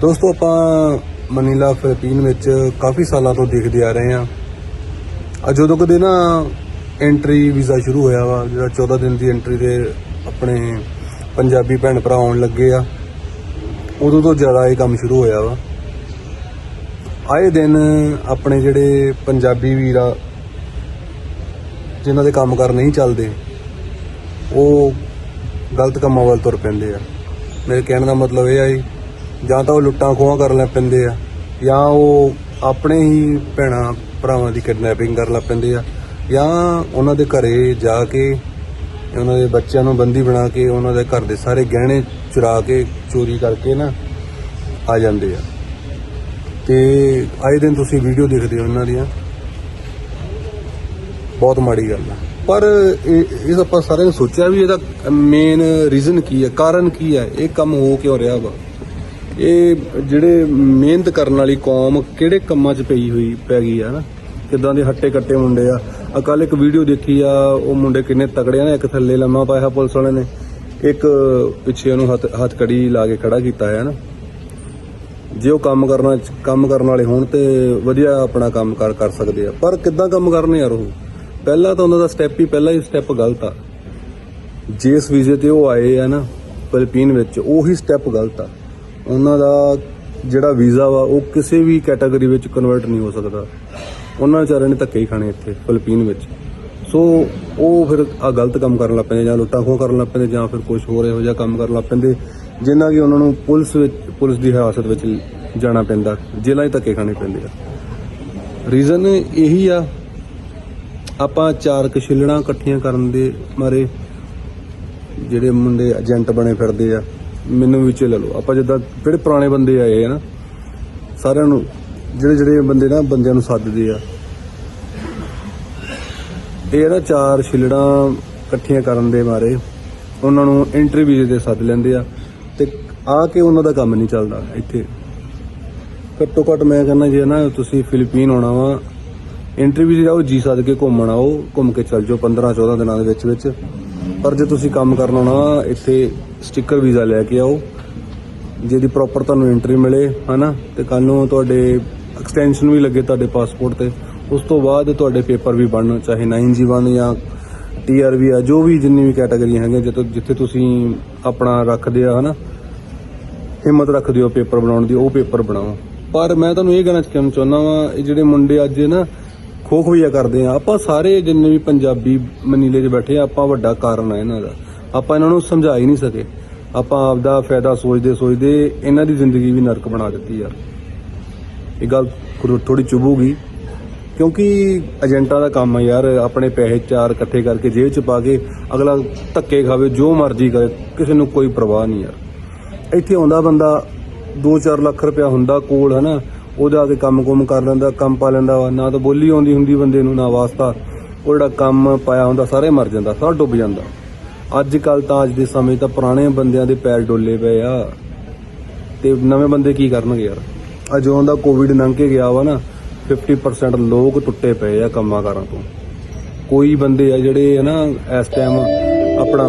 ਦੋਸਤੋ, ਆਪਾਂ Manila Philippine ਵਿੱਚ ਕਾਫੀ ਸਾਲਾਂ ਤੋਂ ਦੇਖਦੇ ਆ ਰਹੇ ਹਾਂ। ਆ ਜਦੋਂ ਕਦੇ ਨਾ ਐਂਟਰੀ ਵੀਜ਼ਾ ਸ਼ੁਰੂ ਹੋਇਆ ਵਾ, ਜਿਹੜਾ 14 ਦਿਨ ਦੀ ਐਂਟਰੀ ਦੇ ਆਪਣੇ ਪੰਜਾਬੀ ਭੈਣ ਭਰਾ ਆਉਣ ਲੱਗੇ ਆ, ਉਦੋਂ ਤੋਂ ਜ਼ਿਆਦਾ ਇਹ ਕੰਮ ਸ਼ੁਰੂ ਹੋਇਆ ਵਾ। ਆਏ ਦਿਨ ਆਪਣੇ ਜਿਹੜੇ ਪੰਜਾਬੀ ਵੀਰਾ ਜਿਨ੍ਹਾਂ ਦੇ ਕੰਮਕਾਰ ਨਹੀਂ ਚੱਲਦੇ, ਉਹ ਗਲਤ ਕੰਮਾਂ ਵੱਲ ਤੁਰ ਪੈਂਦੇ ਆ। ਮੇਰੇ ਕਹਿਣ ਦਾ ਮਤਲਬ ਇਹ ਆ ਜੀ ਜਾਂ ਤਾਂ ਉਹ ਲੁੱਟਾਂ ਖੋਹਾਂ ਕਰਨ ਲੱਗ ਪੈਂਦੇ ਆ, ਜਾਂ ਉਹ ਆਪਣੇ ਹੀ ਭੈਣਾਂ ਭਰਾਵਾਂ ਦੀ ਕਿਡਨੈਪਿੰਗ ਕਰਨ ਲੱਗ ਪੈਂਦੇ ਆ, ਜਾਂ ਉਹਨਾਂ ਦੇ ਘਰੇ ਜਾ ਕੇ ਉਹਨਾਂ ਦੇ ਬੱਚਿਆਂ ਨੂੰ ਬੰਦੀ ਬਣਾ ਕੇ ਉਹਨਾਂ ਦੇ ਘਰ ਦੇ ਸਾਰੇ ਗਹਿਣੇ ਚੁਰਾ ਕੇ ਚੋਰੀ ਕਰਕੇ ਨਾ ਆ ਜਾਂਦੇ ਆ। ਤੇ ਆਏ ਦਿਨ ਤੁਸੀਂ ਵੀਡੀਓ ਦੇਖਦੇ ਹੋ ਉਹਨਾਂ ਦੀਆਂ। ਬਹੁਤ ਮਾੜੀ ਗੱਲ ਆ। ਪਰ ਇਹ ਇਹ ਆਪਾਂ ਸਾਰਿਆਂ ਨੇ ਸੋਚਿਆ ਵੀ ਇਹਦਾ ਮੇਨ ਰੀਜ਼ਨ ਕੀ ਹੈ ਕਾਰਨ ਕੀ ਹੈ ਇਹ ਕੰਮ ਹੋ ਕਿਉਂ ਰਿਹਾ ਵਾ? ਇਹ ਜਿਹੜੇ ਮਿਹਨਤ ਕਰਨ ਵਾਲੀ ਕੌਮ ਕਿਹੜੇ ਕੰਮਾਂ 'ਚ ਪਈ ਹੋਈ ਪੈ ਗਈ ਆ ਨਾ? ਕਿਦਾਂ ਦੇ ਹੱਟੇ ਕੱਟੇ ਮੁੰਡੇ ਆ? ਅਕਲ ਇੱਕ ਵੀਡੀਓ ਦੇਖੀ ਆ, ਉਹ ਮੁੰਡੇ ਕਿੰਨੇ ਤਗੜੇ ਨੇ, ਇੱਕ ਥੱਲੇ ਲੰਮਾ ਪਾਇਆ ਪੁਲਿਸ ਵਾਲੇ ਨੇ। ਇੱਕ ਪਿੱਛੇ ਉਹਨੂੰ ਹੱਥ ਹੱਥ ਕੜੀ ਲਾ ਕੇ ਖੜਾ ਕੀਤਾ ਹੈ ਨਾ। ਜੇ ਉਹ ਕੰਮ ਕਰਨਾ, ਕੰਮ ਕਰਨ ਵਾਲੇ ਹੋਣ ਤੇ ਵਧੀਆ ਆਪਣਾ ਕੰਮ ਕਰ ਕਰ ਸਕਦੇ ਆ। ਪਰ ਕਿੱਦਾਂ ਕੰਮ ਕਰਨੇ ਯਾਰ ਉਹ? ਪਹਿਲਾਂ ਤਾਂ ਉਹਨਾਂ ਦਾ ਸਟੈਪ ਹੀ, ਪਹਿਲਾ ਹੀ ਸਟੈਪ ਗਲਤ ਆ। ਜਿਸ ਵੀਜ਼ੇ ਤੇ ਉਹ ਆਏ ਆ ਨਾ, ਫਿਲੀਪੀਨ ਵਿੱਚ, ਉਹੀ ਸਟੈਪ ਗਲਤ ਆ। ਉਹਨਾਂ ਦਾ ਜਿਹੜਾ ਵੀਜ਼ਾ ਵਾ, ਉਹ ਕਿਸੇ ਵੀ ਕੈਟਾਗਰੀ ਵਿੱਚ ਕਨਵਰਟ ਨਹੀਂ ਹੋ ਸਕਦਾ। ਉਹਨਾਂ ਵਿਚਾਰਿਆਂ ਨੇ ਧੱਕੇ ਹੀ ਖਾਣੇ ਇੱਥੇ ਫਿਲੀਪੀਨ ਵਿੱਚ। ਸੋ ਉਹ ਫਿਰ ਆ ਗਲਤ ਕੰਮ ਕਰਨ ਲੱਗ ਪੈਂਦੇ, ਜਾਂ ਲੁੱਟਾਂ ਖੋਹ ਕਰਨ ਲੱਗ ਪੈਂਦੇ, ਜਾਂ ਫਿਰ ਕੁਝ ਹੋਰ ਇਹੋ ਜਿਹਾ ਕੰਮ ਕਰਨ ਲੱਗ ਪੈਂਦੇ, ਜਿੰਨਾ ਕਿ ਉਹਨਾਂ ਨੂੰ ਪੁਲਿਸ ਵਿੱਚ, ਪੁਲਿਸ ਦੀ ਹਿਰਾਸਤ ਵਿੱਚ ਜਾਣਾ ਪੈਂਦਾ, ਜੇਲ੍ਹਾਂ 'ਚ ਧੱਕੇ ਖਾਣੇ ਪੈਂਦੇ ਆ। ਰੀਜ਼ਨ ਇਹੀ ਆ, ਆਪਾਂ ਚਾਰ ਕਸ਼ਿਲਣਾ ਇਕੱਠੀਆਂ ਕਰਨ ਦੇ ਮਾਰੇ, ਜਿਹੜੇ ਮੁੰਡੇ ਏਜੰਟ ਬਣੇ ਫਿਰਦੇ ਆ। ਮੈਨੂੰ ਵਿੱਚ ਲੈ ਲਓ। ਆਪਾਂ ਜਿੱਦਾਂ ਜਿਹੜੇ ਪੁਰਾਣੇ ਬੰਦੇ ਆਏ ਆ ਨਾ, ਸਾਰਿਆਂ ਨੂੰ ਜਿਹੜੇ ਜਿਹੜੇ ਬੰਦੇ ਨਾ ਬੰਦਿਆਂ ਨੂੰ ਸੱਦਦੇ ਆ। ਇਹ ਨਾ ਚਾਰ ਛਿਲੜਾਂ ਇਕੱਠੀਆਂ ਕਰਨ ਦੇ ਮਾਰੇ, ਉਹਨਾਂ ਨੂੰ ਇੰਟਰਵਿਊ ਦੇ ਸੱਦ ਲੈਂਦੇ ਆ ਤੇ ਆ ਕੇ ਉਹਨਾਂ ਦਾ ਕੰਮ ਨਹੀਂ ਚੱਲਦਾ ਇੱਥੇ। ਘੱਟੋ ਘੱਟ ਮੈਂ ਕਹਿੰਦਾ ਜੇ ਨਾ ਤੁਸੀਂ ਫਿਲੀਪੀਨ ਆਉਣਾ ਵਾ ਇੰਟਰਵਿਊ ਜਾਓ, ਜੀ ਸੱਦ ਕੇ ਘੁੰਮਣ ਆਓ, ਘੁੰਮ ਕੇ ਚੱਲ ਜਾਓ 15 14 ਦਿਨਾਂ ਦੇ ਵਿੱਚ ਵਿੱਚ। ਪਰ ਜੇ ਤੁਸੀਂ ਕੰਮ ਕਰਨ ਆਉਣਾ ਇੱਥੇ ਸਟicker ਵੀਜ਼ਾ ਲੈ ਕੇ ਆਓ, ਜਿਹਦੀ ਪ੍ਰੋਪਰ ਤੁਹਾਨੂੰ ਐਂਟਰੀ ਮਿਲੇ, ਹਨਾ? ਤੇ ਕੱਲ ਨੂੰ ਤੁਹਾਡੇ ਐਕਸਟੈਂਸ਼ਨ ਵੀ ਲੱਗੇ ਤੁਹਾਡੇ ਪਾਸਪੋਰਟ ਤੇ। ਉਸ ਤੋਂ ਬਾਅਦ ਤੁਹਾਡੇ ਪੇਪਰ ਵੀ ਬਣਨ, ਚਾਹੇ 9G ਬਣ ਜਾਂ TRV ਆ, ਜੋ ਵੀ ਜਿੰਨੀ ਵੀ ਕੈਟਾਗਰੀਆਂ ਹੈਗੀਆਂ, ਜਿੱਥੇ ਜਿੱਥੇ ਤੁਸੀਂ ਆਪਣਾ ਰੱਖਦੇ ਆ, ਹਨਾ? ਹਿੰਮਤ ਰੱਖਦੇ ਹੋ ਪੇਪਰ ਬਣਾਉਣ ਦੀ, ਉਹ ਪੇਪਰ ਬਣਾਓ। ਪਰ ਮੈਂ ਤੁਹਾਨੂੰ ਇਹ ਕਹਿਣਾ ਕਹਿਣਾ ਚਾਹੁੰਦਾ ਵਾਂ, ਇਹ ਜਿਹੜੇ ਮੁੰਡੇ ਅੱਜ ਨਾ ਖੋਖਵੀਆ ਕਰਦੇ ਆ, ਆਪਾਂ ਸਾਰੇ ਜਿੰਨੇ ਵੀ ਪੰਜਾਬੀ ਮਨੀਲੇ 'ਚ ਬੈਠੇ ਆ, ਆਪਾਂ ਵੱਡਾ ਕਾਰਨ ਆ ਇਹਨਾਂ ਦਾ। ਆਪਾਂ ਇਹਨਾਂ ਨੂੰ ਸਮਝਾ ਹੀ ਨਹੀਂ ਸਕੇ। ਆਪਾਂ ਆਪ ਦਾ ਫਾਇਦਾ ਸੋਚਦੇ ਸੋਚਦੇ ਇਹਨਾਂ ਦੀ ਜ਼ਿੰਦਗੀ ਵੀ ਨਰਕ ਬਣਾ ਦਿੱਤੀ ਯਾਰ। ਇਹ ਗੱਲ ਥੋੜੀ ਚੁਭੂਗੀ ਕਿਉਂਕਿ ਏਜੰਟਾਂ ਦਾ ਕੰਮ ਹੈ ਯਾਰ, ਆਪਣੇ ਪੈਸੇ ਚਾਰ ਇਕੱਠੇ ਕਰਕੇ ਜੇਬ 'ਚ ਪਾ ਕੇ ਅਗਲਾ ਧੱਕੇ ਖਾਵੇ, ਜੋ ਮਰਜ਼ੀ ਕਰੇ, ਕਿਸੇ ਨੂੰ ਕੋਈ ਪਰਵਾਹ ਨਹੀਂ ਯਾਰ। ਇੱਥੇ ਆਉਂਦਾ ਬੰਦਾ 2-4 ਲੱਖ ਰੁਪਇਆ ਹੁੰਦਾ ਕੋਲ, ਹਨਾ? ਉਹਦਾ ਆ ਕੇ ਕੰਮ-ਕੁਮ ਕਰ ਲੈਂਦਾ, ਕੰਮ ਪਾ ਲੈਂਦਾ ਵਾ। ਨਾ ਤਾਂ ਬੋਲੀ ਆਉਂਦੀ ਹੁੰਦੀ ਬੰਦੇ ਨੂੰ, ਨਾ ਵਾਸਤਾ। ਉਹ ਜਿਹੜਾ ਕੰਮ ਪਾਇਆ ਹੁੰਦਾ, ਸਾਰੇ ਮਰ ਜਾਂਦਾ, ਸਾਰਾ ਡੁੱਬ ਜਾਂਦਾ। ਅੱਜ ਕੱਲ ਤਾਂ ਅੱਜ ਦੇ ਸਮੇਂ ਤਾਂ ਪੁਰਾਣੇ ਬੰਦਿਆਂ ਦੇ ਪੈਰ ਡੋਲੇ ਪਏ ਆ। ਤੇ ਨਵੇਂ ਬੰਦੇ ਕੀ ਕਰਨਗੇ ਯਾਰ? ਆ ਜਦੋਂ ਦਾ ਕੋਵਿਡ ਲੰਘ ਕੇ ਗਿਆ ਵਾ ਨਾ 50% ਲੋਕ ਟੁੱਟੇ ਪਏ ਆ ਕੰਮਾਂ ਕਾਰਾਂ ਤੋਂ। ਕੋਈ ਬੰਦੇ ਆ ਜਿਹੜੇ ਹਨਾ ਇਸ ਟਾਈਮ ਆਪਣਾ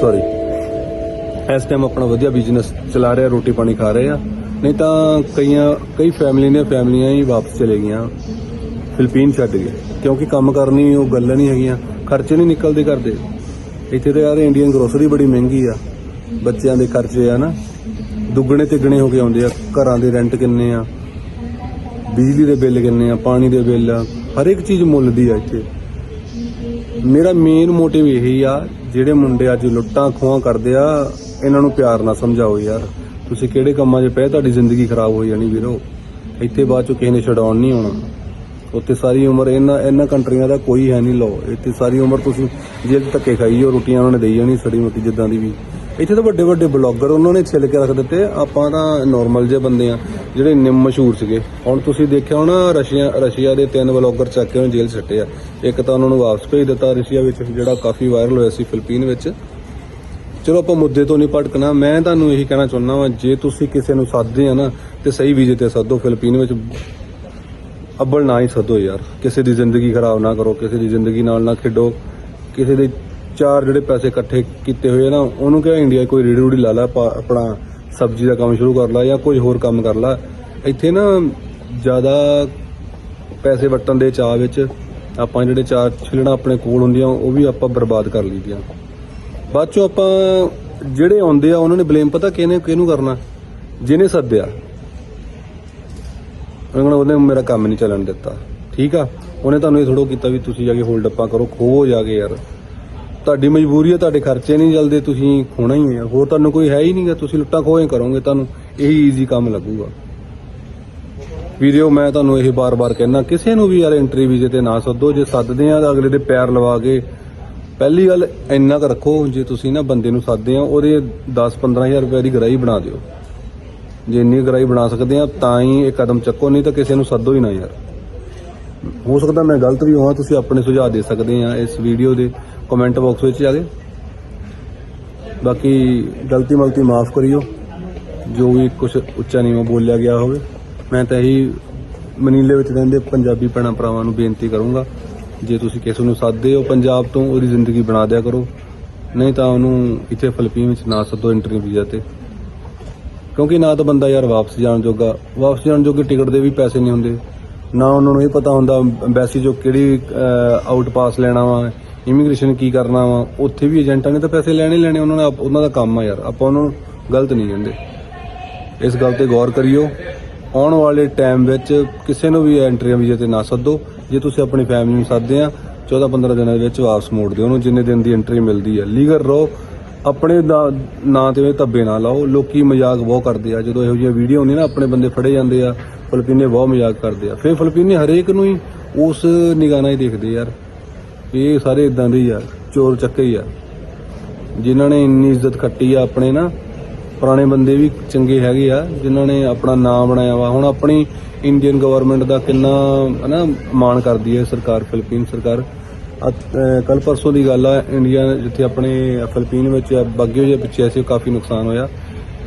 ਸੌਰੀ ਇਸ ਟਾਈਮ ਆਪਣਾ ਵਧੀਆ ਬਿਜ਼ਨਸ ਚਲਾ ਰਿਹਾ, ਰੋਟੀ ਪਾਣੀ ਖਾ ਰਹੇ। ਆ ਨਹੀਂ ਤਾਂ ਕਈਆਂ, ਕਈ ਫੈਮਲੀ ਨੇ ਫੈਮਲੀਆਂ ਹੀ ਵਾਪਸ ਚਲੇ ਗਈਆਂ। ਫਿਲਪੀਨ ਛੱਡ ਗਏ। ਕਿਉਂਕਿ ਕੰਮ ਕਰਨੀ, ਉਹ ਗੱਲਾਂ ਨਹੀਂ ਹੈਗੀਆਂ। ਖਰਚੇ ਨਹੀਂ ਨਿਕਲਦੇ ਕਰਦੇ ਇੱਥੇ ਤਾਂ ਯਾਰ ਇੰਡੀਅਨ ਗਰੋਸਰੀ ਬੜੀ ਮਹਿੰਗੀ ਆ। ਬੱਚਿਆਂ ਦੇ ਖਰਚੇ ਆ ਨਾ। ਦੁੱਗਣੇ ਤਿੱਗਣੇ ਹੋ ਕੇ ਆਉਂਦੇ ਆ। ਘਰਾਂ ਦੇ ਰੈਂਟ ਕਿੰਨੇ ਆ? ਬਿਜਲੀ ਦੇ ਬਿੱਲ ਕਿੰਨੇ ਆ? ਪਾਣੀ ਦੇ ਬਿੱਲ ਆ। ਹਰ ਇੱਕ ਚੀਜ਼ ਮੁੱਲ ਦੀ ਆ ਇੱਥੇ। ਮੇਰਾ ਮੇਨ ਮੋਟਿਵ ਇਹੀ ਆ, ਜਿਹੜੇ ਮੁੰਡੇ ਅੱਜ ਲੁੱਟਾਂ ਖੋਹਾਂ ਕਰਦੇ ਆ, ਇਹਨਾਂ ਨੂੰ ਪਿਆਰ ਨਾਲ ਸਮਝਾਓ ਯਾਰ। ਤੁਸੀਂ ਕਿਹੜੇ ਕੰਮਾਂ 'ਚ ਪਏ? ਤੁਹਾਡੀ ਜ਼ਿੰਦਗੀ ਖਰਾਬ ਹੋ ਜਾਣੀ ਵੀਰੋ। ਇੱਥੇ ਬਾਅਦ ਚੋਂ ਕਿਸੇ ਨੇ ਛਡਾਉਣ ਨਹੀਂ ਆਉਣਾ। ਉੱਥੇ ਸਾਰੀ ਉਮਰ ਇਹਨਾਂ ਇਹਨਾਂ ਕੰਟਰੀਆਂ ਦਾ ਕੋਈ ਹੈ ਨਹੀਂ ਲੋ ਇੱਥੇ ਸਾਰੀ ਉਮਰ ਤੁਸੀਂ ਜੇਲ੍ਹ 'ਚ ਧੱਕੇ ਖਾਈ ਜਾਓ, ਰੋਟੀਆਂ ਉਹਨਾਂ ਨੇ ਦੇਈ ਜਾਣੀ ਸੜੀ ਮੋਟੀ ਜਿੱਦਾਂ ਦੀ ਵੀ। ਇੱਥੇ ਤਾਂ ਵੱਡੇ ਵੱਡੇ ਬਲੌਗਰ ਉਹਨਾਂ ਨੇ ਛਿਲ ਕੇ ਰੱਖ ਦਿੱਤੇ। ਆਪਾਂ ਤਾਂ ਨਾਰਮਲ ਜਿਹੇ ਬੰਦੇ ਆ, ਜਿਹੜੇ ਇੰਨੇ ਮਸ਼ਹੂਰ ਸੀਗੇ। ਹੁਣ ਤੁਸੀਂ ਦੇਖਿਆ ਹੋਣਾ, ਰਸ਼ੀਆ ਰਸ਼ੀਆ ਦੇ ਤਿੰਨ ਬਲੌਗਰ ਚੱਕ ਕੇ ਉਹਨੂੰ ਜੇਲ੍ਹ 'ਚ ਸੱਟੇ ਆ। ਇੱਕ ਤਾਂ ਉਹਨਾਂ ਨੂੰ ਵਾਪਸ ਭੇਜ ਦਿੱਤਾ ਰਸ਼ੀਆ ਵਿੱਚ, ਜਿਹੜਾ ਕਾਫੀ ਵਾਇਰਲ ਹੋਇਆ ਸੀ ਫਿਲੀਪੀਨ ਵਿੱਚ। ਚਲੋ ਆਪਾਂ ਮੁੱਦੇ ਤੋਂ ਨਹੀਂ ਭਟਕਣਾ। ਮੈਂ ਤੁਹਾਨੂੰ ਇਹੀ ਕਹਿਣਾ ਚਾਹੁੰਦਾ ਵਾਂ, ਜੇ ਤੁਸੀਂ ਕਿਸੇ ਨੂੰ ਸੱਦਦੇ ਆ ਨਾ, ਤੇ ਸਹੀ ਵੀਜ਼ੇ ਤੇ ਸੱਦੋ ਫਿਲੀਪੀਨ ਵਿੱਚ। ਅੱਬਲ ਨਾ ਹੀ ਸੱਦੋ ਯਾਰ। ਕਿਸੇ ਦੀ ਜ਼ਿੰਦਗੀ ਖਰਾਬ ਨਾ ਕਰੋ, ਕਿਸੇ ਦੀ ਜ਼ਿੰਦਗੀ ਨਾਲ ਨਾ ਖੇਡੋ। ਕਿਸੇ ਦੇ ਚਾਰ ਜਿਹੜੇ ਪੈਸੇ ਇਕੱਠੇ ਕੀਤੇ ਹੋਏ ਆ ਨਾ, ਉਹਨੂੰ ਕਿਹਾ ਇੰਡੀਆ ਕੋਈ ਰੇੜੀ ਰੂੜੀ ਲਾ ਲਾ ਆਪਣਾ ਸਬਜ਼ੀ ਦਾ ਕੰਮ ਸ਼ੁਰੂ ਕਰ ਲਾ ਜਾਂ ਕੋਈ ਹੋਰ ਕੰਮ ਕਰ ਲਾ। ਇੱਥੇ ਨਾ ਜ਼ਿਆਦਾ ਪੈਸੇ ਵਟਣ ਦੇ ਚਾਹ ਵਿੱਚ ਆਪਾਂ ਜਿਹੜੇ ਚਾਰ ਛਿਲਣਾ ਆਪਣੇ ਕੋਲ ਹੁੰਦੀਆਂ, ਉਹ ਵੀ ਆਪਾਂ ਬਰਬਾਦ ਕਰ ਲਈਆਂ ਬਾਅਦ ਚੋਂ ਆਪਾਂ ਜਿਹੜੇ ਆਉਂਦੇ ਆ, ਉਹਨਾਂ ਨੇ ਬਲੇਮ ਪਤਾ ਕਿਹਨੇ ਕਿਹਨੂੰ ਕਰਨਾ? ਜਿਹਨੇ ਸੱਦਿਆ। ਉਹਨਾਂ ਉਹਨੇ ਮੇਰਾ ਕੰਮ ਨਹੀਂ ਚੱਲਣ ਦਿੱਤਾ। ਠੀਕ ਆ? ਉਹਨੇ ਤੁਹਾਨੂੰ ਇਹ ਥੋੜੋ ਕੀਤਾ ਵੀ ਤੁਸੀਂ ਜਾ ਕੇ ਹੋਲਡ ਅੱਪਾਂ ਕਰੋ ਖੋਵੋ ਜਾ ਕੇ ਯਾਰ। ਤੁਹਾਡੀ ਮਜਬੂਰੀ ਹੈ ਤੁਹਾਡੇ ਖਰਚੇ ਨਹੀਂ ਚੱਲਦੇ, ਤੁਸੀਂ ਖੋਣਾ ਹੀ ਹੈ ਹੋਰ ਤੁਹਾਨੂੰ ਕੋਈ ਹੈ ਹੀ ਨਹੀਂਗਾ ਤੁਸੀਂ ਲੁੱਟਾਂ ਖੋਹੇ ਕਰੋਗੇ, ਤੁਹਾਨੂੰ ਇਹੀ ਈਜ਼ੀ ਕੰਮ ਲੱਗੂਗਾ। ਵੀਡੀਓ ਮੈਂ ਤੁਹਾਨੂੰ ਇਹ ਬਾਰ-ਬਾਰ ਕਹਿਣਾ ਕਿਸੇ ਨੂੰ ਵੀ ਯਾਰ ਐਂਟਰੀ ਵੀਜ਼ੇ ਤੇ ਨਾ ਸੱਦੋ, ਜੇ ਸੱਦਦੇ ਆ ਤਾਂ ਅਗਲੇ ਦੇ ਪੈਰ ਲਵਾ ਕੇ। ਪਹਿਲੀ ਗੱਲ, ਇੰਨਾ ਕੁ ਰੱਖੋ, ਜੇ ਤੁਸੀਂ ਨਾ ਬੰਦੇ ਨੂੰ ਸੱਦਦੇ ਆ, ਉਹਦੇ 10-15000 ਰੁਪਏ ਦੀ ਗਰਾਈ ਬਣਾ ਦਿਓ। ਜੇ ਇੰਨੀ ਗਰਾਈ ਬਣਾ ਸਕਦੇ ਆ, ਤਾਂ ਹੀ ਇਹ ਕਦਮ ਚੱਕੋ, ਨਹੀਂ ਤਾਂ ਕਿਸੇ ਨੂੰ ਸੱਦੋ ਹੀ ਨਾ ਯਾਰ। ਹੋ ਸਕਦਾ ਮੈਂ ਗਲਤ ਵੀ ਹੋਵਾਂ, ਤੁਸੀਂ ਆਪਣੇ ਸੁਝਾਅ ਦੇ ਸਕਦੇ ਆ ਇਸ ਵੀਡੀਓ ਦੇ ਕਮੈਂਟ ਬਾਕਸ ਵਿੱਚ ਜਾ ਕੇ। ਬਾਕੀ ਗਲਤੀ ਮਲਤੀ ਮਾਫ ਕਰਿਓ, ਜੋ ਵੀ ਕੁਝ ਉੱਚਾ ਨੀਵਾਂ ਬੋਲਿਆ ਗਿਆ ਹੋਵੇ। ਮੈਂ ਤਾਂ ਇਹੀ ਮਨੀਲੇ ਵਿੱਚ ਰਹਿੰਦੇ ਪੰਜਾਬੀ ਭੈਣਾਂ ਭਰਾਵਾਂ ਨੂੰ ਬੇਨਤੀ ਕਰੂੰਗਾ, ਜੇ ਤੁਸੀਂ ਕਿਸੇ ਨੂੰ ਸੱਦਦੇ ਹੋ ਪੰਜਾਬ ਤੋਂ, ਉਹਦੀ ਜ਼ਿੰਦਗੀ ਬਣਾ ਦਿਆ ਕਰੋ। ਨਹੀਂ ਤਾਂ ਉਹਨੂੰ ਇੱਥੇ ਫਿਲੀਪੀਨ ਵਿੱਚ ਨਾ ਸੱਦੋ ਇੰਟਰਵਿਊ ਵੀਜ਼ਾ ਤੇ। ਕਿਉਂਕਿ ਨਾ ਤਾਂ ਬੰਦਾ ਯਾਰ ਵਾਪਸ ਜਾਣ ਜੋਗਾ, ਵਾਪਸ ਜਾਣ ਜੋਗੇ ਟਿਕਟ ਦੇ ਵੀ ਪੈਸੇ ਨਹੀਂ ਹੁੰਦੇ। ਨਾ ਉਹਨਾਂ ਨੂੰ ਇਹ ਪਤਾ ਹੁੰਦਾ ਐਮਬੈਸੀ ਜੋ ਕਿਹੜੀ ਆਊਟ ਪਾਸ ਲੈਣਾ ਵਾ ਇਮੀਗ੍ਰੇਸ਼ਨ ਕੀ ਕਰਨਾ ਵਾ। ਉੱਥੇ ਵੀ ਏਜੰਟਾਂ ਨੇ ਤਾਂ ਪੈਸੇ ਲੈਣੇ ਲੈਣੇ, ਉਹਨਾਂ ਨੇ ਆਪ- ਉਹਨਾਂ ਦਾ ਕੰਮ ਆ ਯਾਰ। ਆਪਾਂ ਉਹਨਾਂ ਨੂੰ ਗਲਤ ਨਹੀਂ ਕਹਿੰਦੇ। ਇਸ ਗੱਲ ਤੇ ਗੌਰ ਕਰਿਓ। ਆਉਣ ਵਾਲੇ ਟਾਈਮ ਵਿੱਚ ਕਿਸੇ ਨੂੰ ਵੀ ਐਂਟਰੀ ਵੀਜ਼ੇ ਤੇ ਨਾ ਸੱਦੋ। ਜੇ ਤੁਸੀਂ ਆਪਣੀ ਫੈਮਿਲੀ ਨੂੰ ਸੱਦਦੇ ਆ 14-15 ਦਿਨਾਂ ਦੇ ਵਿੱਚ ਵਾਪਸ ਮੋੜ ਦਿਓ ਉਹਨੂੰ, ਜਿੰਨੇ ਦਿਨ ਦੀ ਐਂਟਰੀ ਮਿਲਦੀ ਹੈ ਲੀਗਲ ਰਹੋ। ਆਪਣੇ ਦਾ- ਨਾਂ ਤੇ ਧੱਬੇ ਨਾ ਲਾਓ। ਲੋਕੀ ਮਜ਼ਾਕ ਬਹੁਤ ਕਰਦੇ ਆ। ਜਦੋਂ ਇਹੋ ਜਿਹੀਆਂ ਵੀਡੀਓ ਹੁੰਦੀਆਂ ਨਾ, ਆਪਣੇ ਬੰਦੇ ਫੜੇ ਜਾਂਦੇ ਆ, ਫਿਲੀਪੀਨੇ ਬਹੁਤ ਮਜ਼ਾਕ ਕਰਦੇ ਆ। ਫਿਰ ਫਿਲੀਪੀਨੇ ਹਰੇਕ ਨੂੰ ਹੀ ਉਸ ਨਿਗਾਹ ਨਾਲ ਹੀ ਦੇਖਦੇ ਯਾਰ। ਇਹ ਸਾਰੇ ਇਦਾਂ ਦੇ ਹੀ ਆ, ਚੋਰ ਚੱਕੇ ਹੀ ਆ। ਜਿਨ੍ਹਾਂ ਨੇ ਇੰਨੀ ਇੱਜ਼ਤ ਖੱਟੀ ਆ ਆਪਣੇ ਨਾ, ਪੁਰਾਣੇ ਬੰਦੇ ਵੀ ਚੰਗੇ ਹੈਗੇ ਆ, ਜਿਨ੍ਹਾਂ ਨੇ ਆਪਣਾ ਨਾਮ ਬਣਾਇਆ ਵਾ। ਹੁਣ ਆਪਣੀ ਇੰਡੀਅਨ ਗਵਰਨਮੈਂਟ ਦਾ ਕਿੰਨਾ ਹਨਾ, ਮਾਣ ਕਰਦੀ ਹੈ ਸਰਕਾਰ, ਫਿਲਪੀਨ ਸਰਕਾਰ। ਕੱਲ ਪਰਸੋਂ ਦੀ ਗੱਲ ਆ, ਇੰਡੀਆ ਜਿੱਥੇ ਆਪਣੇ ਫਿਲੀਪੀਨ ਵਿੱਚ ਬਾਗੇ ਜੇ ਪਿੱਛੇ ਐਸੇ ਕਾਫੀ ਨੁਕਸਾਨ ਹੋਇਆ।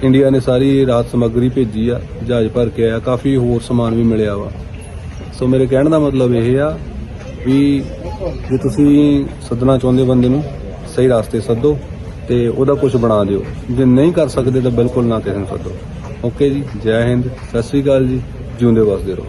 ਇੰਡੀਆ ਨੇ ਸਾਰੀ ਰਾਤ ਸਮੱਗਰੀ ਭੇਜੀ ਆ, ਜਹਾਜ਼ ਭਰ ਕੇ ਆਇਆ, ਕਾਫੀ ਹੋਰ ਸਮਾਨ ਵੀ ਮਿਲਿਆ ਵਾ। ਸੋ ਮੇਰੇ ਕਹਿਣ ਦਾ ਮਤਲਬ ਇਹ ਆ ਵੀ ਜੇ ਤੁਸੀਂ ਸੱਦਣਾ ਚਾਹੁੰਦੇ ਹੋ ਬੰਦੇ ਨੂੰ, ਸਹੀ ਰਾਸਤੇ ਸੱਦੋ ਤੇ ਉਹਦਾ ਕੁਝ ਬਣਾ ਦਿਓ। ਜੇ ਨਹੀਂ ਕਰ ਸਕਦੇ ਤਾਂ ਬਿਲਕੁਲ ਨਾ ਕਿਸੇ ਨੂੰ ਸੱਦੋ। ਓਕੇ ਜੀ, ਜੈ ਹਿੰਦ, ਸਤਿ ਸ੍ਰੀ ਅਕਾਲ ਜੀ, ਜਿਉਂਦੇ ਵਸਦੇ ਰਹੋ।